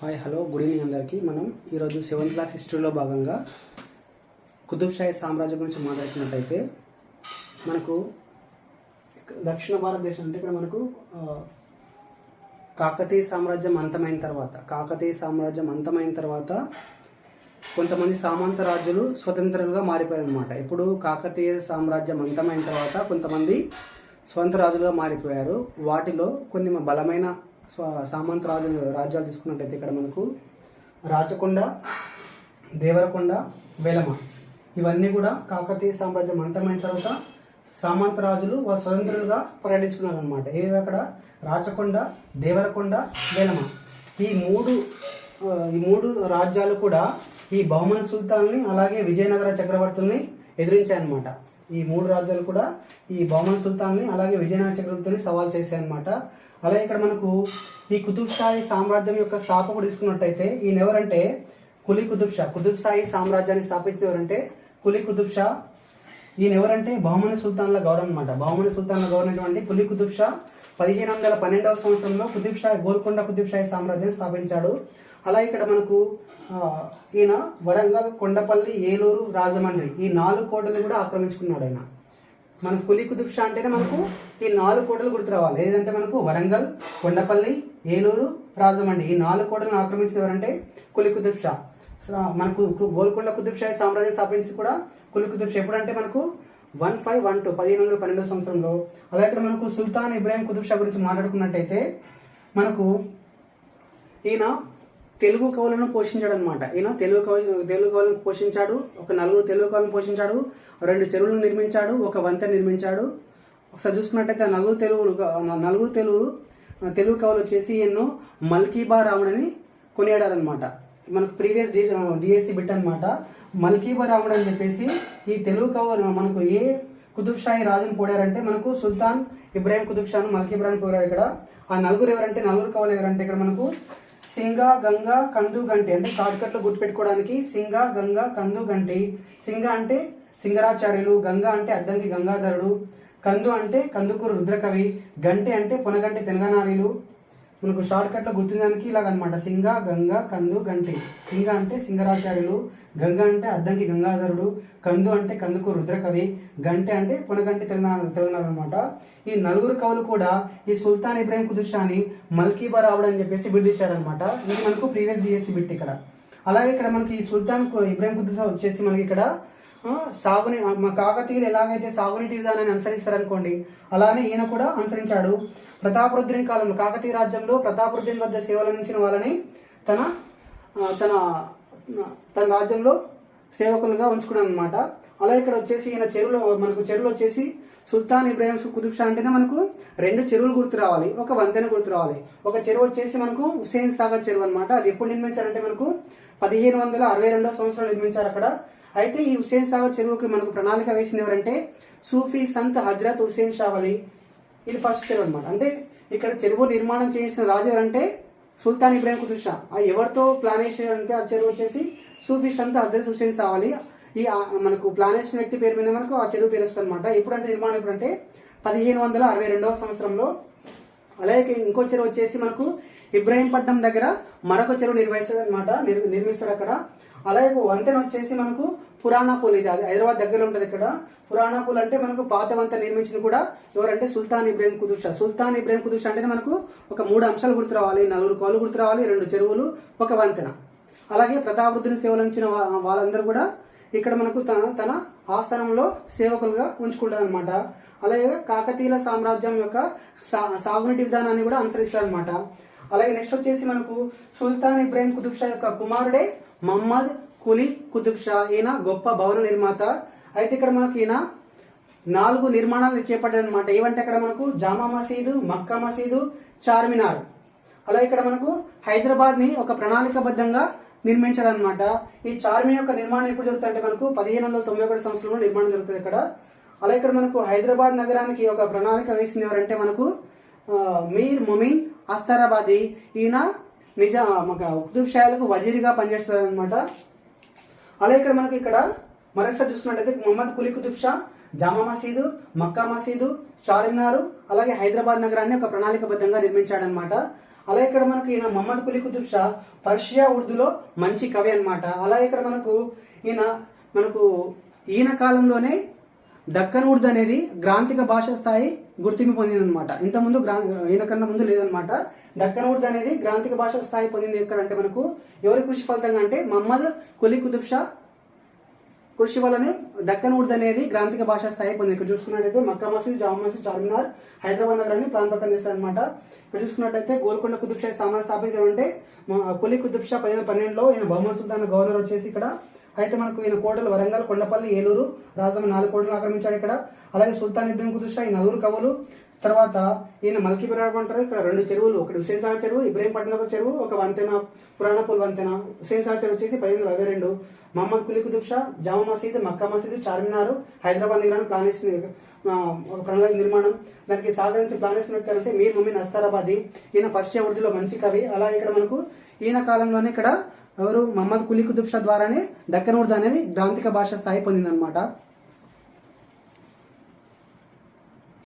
Hi hello good evening అందరికీ. మనం ఈరోజు సెవెంత్ క్లాస్ హిస్టరీలో భాగంగా కుతుబ్ సామ్రాజ్యం గురించి మాట్లాడుతున్నట్టయితే మనకు దక్షిణ భారతదేశం అంటే ఇక్కడ మనకు కాకతీయ సామ్రాజ్యం అంతమైన తర్వాత కాకతీయ సామ్రాజ్యం అంతమైన తర్వాత కొంతమంది సామంత రాజులు స్వతంత్రులుగా మారిపోయారు అనమాట ఇప్పుడు కాకతీయ సామ్రాజ్యం అంతమైన తర్వాత కొంతమంది స్వంత రాజులుగా మారిపోయారు. వాటిలో కొన్ని బలమైన సామంత రాజు రాజ్యాలు తీసుకున్నట్టయితే ఇక్కడ మనకు రాచకొండ దేవరకొండ వేలమ ఇవన్నీ కూడా కాకతీయ సామ్రాజ్యం అంతమైన తర్వాత సామంత రాజులు వారు స్వతంత్రులుగా పర్యటించుకున్నారు అనమాట ఏవి అక్కడ? రాచకొండ దేవరకొండ వేలమ ఈ మూడు ఈ మూడు రాజ్యాలు కూడా ఈ బహుమన్ సుల్తాన్ని అలాగే విజయనగర చక్రవర్తుల్ని ఎదిరించాయన్నమాట. ఈ మూడు రాజ్యాలు కూడా ఈ బహుమన్ సుల్తాన్ని అలాగే విజయనగర చక్రవర్తిని సవాల్ చేశాయన్నమాట. అలాగే ఇక్కడ మనకు ఈ కుతుబ్ షాహీ సామ్రాజ్యం యొక్క స్థాపకుడు తీసుకున్నట్టయితే ఈయన ఎవరంటే కులీ కుతుబ్ షా. కుతుబ్ షాహీ సామ్రాజ్యాన్ని స్థాపించిన ఎవరంటే కులీ కుతుబ్ షా. ఈయన ఎవరంటే బహుమని సుల్తాన్ల గౌరవం అనమాట బహుమని సుల్తాన్ల గౌరవనటువంటి అయినటువంటి కులీ కుతుబ్ షా పదిహేను వందల పన్నెండవ సంవత్సరంలో కుతుబ్ షా గోల్కొండ కుతుబ్ షాహీ సామ్రాజ్యాన్ని స్థాపించాడు. అలా ఇక్కడ మనకు ఈయన వరంగల్ కొండపల్లి ఏలూరు రాజమండ్రి ఈ నాలుగు కోటలు కూడా ఆక్రమించుకున్నాడు ఆయన. మన కులి కుదుక్ష అంటేనే మనకు ఈ నాలుగు కోటలు గుర్తు రావాలి. ఏదంటే మనకు వరంగల్ కొండపల్లి ఏలూరు రాజమండ్రి ఈ నాలుగు కోటలను ఆక్రమించిన ఎవరంటే కులి కుదుక్ష మనకు గోల్కొండ కుతుబ్ సామ్రాజ్యం స్థాపించి కూడా కులి కుతుబ్ ఎప్పుడంటే మనకు వన్ ఫైవ్ వన్ టూ పదిహేను వందల పన్నెండవ సంవత్సరంలో. అలా ఇక్కడ మనకు సుల్తాన్ ఇబ్రాహిం కుతుబ్ షా గురించి మాట్లాడుకున్నట్టయితే మనకు ఈయన తెలుగు కవులను పోషించాడు అనమాట ఈయన తెలుగు కవి తెలుగు కవులను పోషించాడు ఒక నలుగురు తెలుగు కవులను పోషించాడు రెండు చెరువులను నిర్మించాడు ఒక వంతెన నిర్మించాడు. ఒకసారి చూసుకున్నట్టయితే నలుగురు తెలుగులు నలుగురు తెలుగు తెలుగు కవులు వచ్చేసి ఎన్నో మల్కీబా రాముడని కొనియాడారనమాట మనకు ప్రీవియస్ డి డిఎస్సి బిట్ అనమాట మల్కీబా రాముడు అని చెప్పేసి ఈ తెలుగు కవులు మనకు ఏ కుతుబ్ షాహీ రాజును పోడారంటే మనకు సుల్తాన్ ఇబ్రాహిం కుతుబ్ షాను మల్కీ పోరాడు ఇక్కడ. ఆ నలుగురు ఎవరంటే నలుగురు కవులు ఎవరంటే ఇక్కడ మనకు సింగ గంగ కందు గంటి అంటే షార్ట్కట్లో లో గుర్తుపెట్టుకోవడానికి సింగ గంగ కందు గంటి. సింగ అంటే సింగరాచార్యులు గంగ అంటే అద్దంకి గంగాధరుడు కందు అంటే కందుకూరు రుద్రకవి గంటి అంటే పొనగంటి తెలంగాణారీలు. మనకు షార్ట్కట్లో కట్లో ఇలాగ అనమాట సింగ గంగ కందు గంటి. సింగ అంటే సింగరాచార్యులు గంగ అంటే అద్దంకి గంగాధరుడు కందు అంటే కందుకూరు రుద్రకవి గంటె అంటే పొనగంటి తెలంగాణ తెలంగాణ అనమాట ఈ నలుగురు కవులు కూడా ఈ సుల్తాన్ ఇబ్రాహిం కుదుషాని మల్కీబా రావుడు అని చెప్పేసి బిడ్డిచ్చారనమాట ఇది మనకు ప్రీవియస్ డిఎస్సి బిట్ ఇక్కడ. అలాగే ఇక్కడ మనకి ఈ సుల్తాన్ ఇబ్రాహిం కుదుషా వచ్చేసి మనకి ఇక్కడ సాగుని మా కాకతీయులు ఎలాగైతే సాగునీటి విధానాన్ని అనుసరిస్తారనుకోండి అలానే ఈయన కూడా అనుసరించాడు. ప్రతాపరుద్రీన్ కాలంలో కాకతీయ రాజ్యంలో ప్రతాపరుద్రీన్ వద్ద సేవలు అందించిన వాళ్ళని తన తన తన రాజ్యంలో సేవకులుగా ఉంచుకున్నాను అనమాట అలా ఇక్కడ వచ్చేసి ఈయన చెరువులో మనకు చెరువులు వచ్చేసి సుల్తాన్ ఇబ్రాహిం కుతుబ్ షా అంటేనే మనకు రెండు చెరువులు గుర్తు రావాలి. ఒక వంతెన గుర్తు రావాలి. ఒక చెరువు వచ్చేసి మనకు హుస్సేన్ సాగర్ చెరువు అనమాట అది ఎప్పుడు నిర్మించారంటే మనకు పదిహేను వందల అరవై రెండో సంవత్సరాలు నిర్మించారు అక్కడ. అయితే ఈ హుస్సేన్ సాగర్ చెరువుకి మనకు ప్రణాళిక వేసింది ఎవరంటే సూఫీ సంత్ హజ్రత్ హుస్సేన్ షావలి ఇది ఫస్ట్ చెరువు అనమాట అంటే ఇక్కడ చెరువు నిర్మాణం చేసిన రాజు ఎవరంటే సుల్తాన్ ఇబ్రాహిం కుతుబ్ షా ఎవరితో ప్లాన్ చేసారంటే ఆ చెరువు వచ్చేసి సూఫీ సంత్ హజ్రత్ హుస్సేన్ సావలి ఈ మనకు ప్లాన్ వేసిన వ్యక్తి పేరు మీద మనకు ఆ చెరువు పేరు వస్తుంది అనమాట ఎప్పుడంటే నిర్మాణం ఎప్పుడంటే పదిహేను వందల అరవై రెండవ సంవత్సరంలో. అలాగే ఇంకో చెరువు వచ్చేసి మనకు ఇబ్రాహీంపట్నం దగ్గర మరొక చెరువు నిర్వహిస్తాడు అనమాట నిర్మిస్తాడు అక్కడ. అలాగే ఒక వంతెన వచ్చేసి మనకు పురాణాపూల్ ఇది అది హైదరాబాద్ దగ్గర ఉంటుంది ఇక్కడ. పురాణాపూల్ అంటే మనకు పాత వంత నిర్మించిన కూడా ఎవరంటే సుల్తాన్ ఇబ్రాహీం కుదుష. సుల్తాన్ ఇబ్రేమ్ కుదుష అంటే అంటేనే మనకు ఒక మూడు అంశాలు గుర్తు రావాలి నలుగురు కాలు గుర్తు రావాలి రెండు చెరువులు ఒక వంతెన. అలాగే ప్రతాపరుద్ధిని సేవలంచిన వాళ్ళందరూ కూడా ఇక్కడ మనకు తన తన ఆస్థానంలో సేవకులుగా ఉంచుకుంటారు అనమాట అలాగే కాకతీయుల సామ్రాజ్యం యొక్క సా- సాగునీటి విధానాన్ని కూడా అనుసరిస్తారనమాట అలాగే నెక్స్ట్ వచ్చేసి మనకు సుల్తాన్ ఇబ్రాహిం కుతుబ్ షా యొక్క కుమారుడే మహమ్మద్ కులీ కుతుబ్ షా ఈయన గొప్ప భవన నిర్మాత. అయితే ఇక్కడ మనకు ఈయన నాలుగు నిర్మాణాలు చేపట్టారనమాట ఏవంటే అక్కడ మనకు జామా మసీదు మక్కా మసీదు చార్మినార్. అలా ఇక్కడ మనకు హైదరాబాద్ని ఒక ప్రణాళికబద్ధంగా నిర్మించాడు అనమాట ఈ చార్మి యొక్క నిర్మాణం ఎప్పుడు జరుగుతుంది అంటే మనకు పదిహేను వందల తొంభై ఒకటి సంవత్సరంలో నిర్మాణం జరుగుతుంది ఇక్కడ అలా ఇక్కడ మనకు హైదరాబాద్ నగరానికి ఒక ప్రణాళిక వేసింది ఎవరంటే మనకు మీర్ మొమిన్ అస్తారాబాది. ఈయన నిజా ఒక కుతుబ్ వజీరిగా పనిచేస్తారనమాట అలా ఇక్కడ మనకి ఇక్కడ మరొకసారి చూసుకున్నట్టయితే మొహమ్మద్ కులీ కుతుబ్ షా జామా మసీదు మక్కా మసీదు చార్మినారు అలాగే హైదరాబాద్ నగరాన్ని ఒక ప్రణాళికబద్ధంగా నిర్మించాడనమాట అలా ఇక్కడ మనకు ఈయన మహమ్మద్ కులీ కుతుబ్ షా పర్షియా ఉర్దూలో మంచి కవి అనమాట అలా ఇక్కడ మనకు ఈయన మనకు ఈయన కాలంలోనే దక్కన్ ఉర్దూ అనేది గ్రాంతిక భాష స్థాయి గుర్తింపు పొందింది అనమాట ఇంతకుముందు గ్రా ఈయన కన్నా ముందు లేదనమాట దక్కన్ ఉర్దూ అనేది గ్రాంతిక భాష స్థాయి పొందింది ఎక్కడంటే మనకు ఎవరి కృషి ఫలితంగా అంటే మహమ్మద్ కులీ కుతుబ్ షా కృషి వల్లనే దక్కన్ ఉర్దూ అనేది గ్రాంతిక భాషా స్థాయి పొంది ఇక్కడ చూసుకున్నట్టయితే మక్కా మసీద్ జామా మసీద్ చార్మినార్ హైదరాబాద్ నగరాన్ని ప్రాంతపక్కన చేశారు అనమాట ఇక్కడ చూసుకున్నట్టయితే గోల్కొండ కుతుబ్ షా సామ్రాజ్యం స్థాపించారంటే కులీ కుతుబ్ షా పదిహేను పన్నెండులో ఈయన బహుమన్ సుల్తాన్ గవర్నర్ వచ్చేసి ఇక్కడ అయితే మనకు ఈయన కోటలు వరంగల్ కొండపల్లి ఏలూరు రాజమ్మ నాలుగు కోటలు ఆక్రమించాడు ఇక్కడ. అలాగే సుల్తాన్ ఇబ్రహీం కుతుబ్ షా ఈ నలుగురు కవులు తర్వాత ఈయన మల్కీ బిరాడ్ అంటారు. ఇక్కడ రెండు చెరువులు ఒకటి హుసేన్ సాగర్ చెరువు ఇబ్రహీంపట్నం ఒక చెరువు ఒక వంతెన పురాణపూల్ వంతెన. హుసేన్ సాగర్ చెరువు వచ్చేసి పదిహేను ఇరవై రెండు. మహమ్మద్ కులీ కుతుబ్ షా జామా మసీద్ మక్కా మసీద్ చార్మినార్ హైదరాబాద్ నగరాన్ని ప్లాన్ చేసిన ఒక ప్రణాళిక నిర్మాణం. దానికి సహకరించి ప్లాన్ చేసినట్టు మీర్ ముమిన్ అస్తారాబాది ఈయన పర్షియా ఉర్దూలో మంచి కవి. అలా ఇక్కడ మనకు ఈయన కాలంలోనే ఇక్కడ ఎవరు? మహమ్మద్ కులీ కుతుబ్ షా ద్వారానే దక్కన్ ఉర్దూ అనేది గ్రాంతిక భాష స్థాయి పొందిందనమాట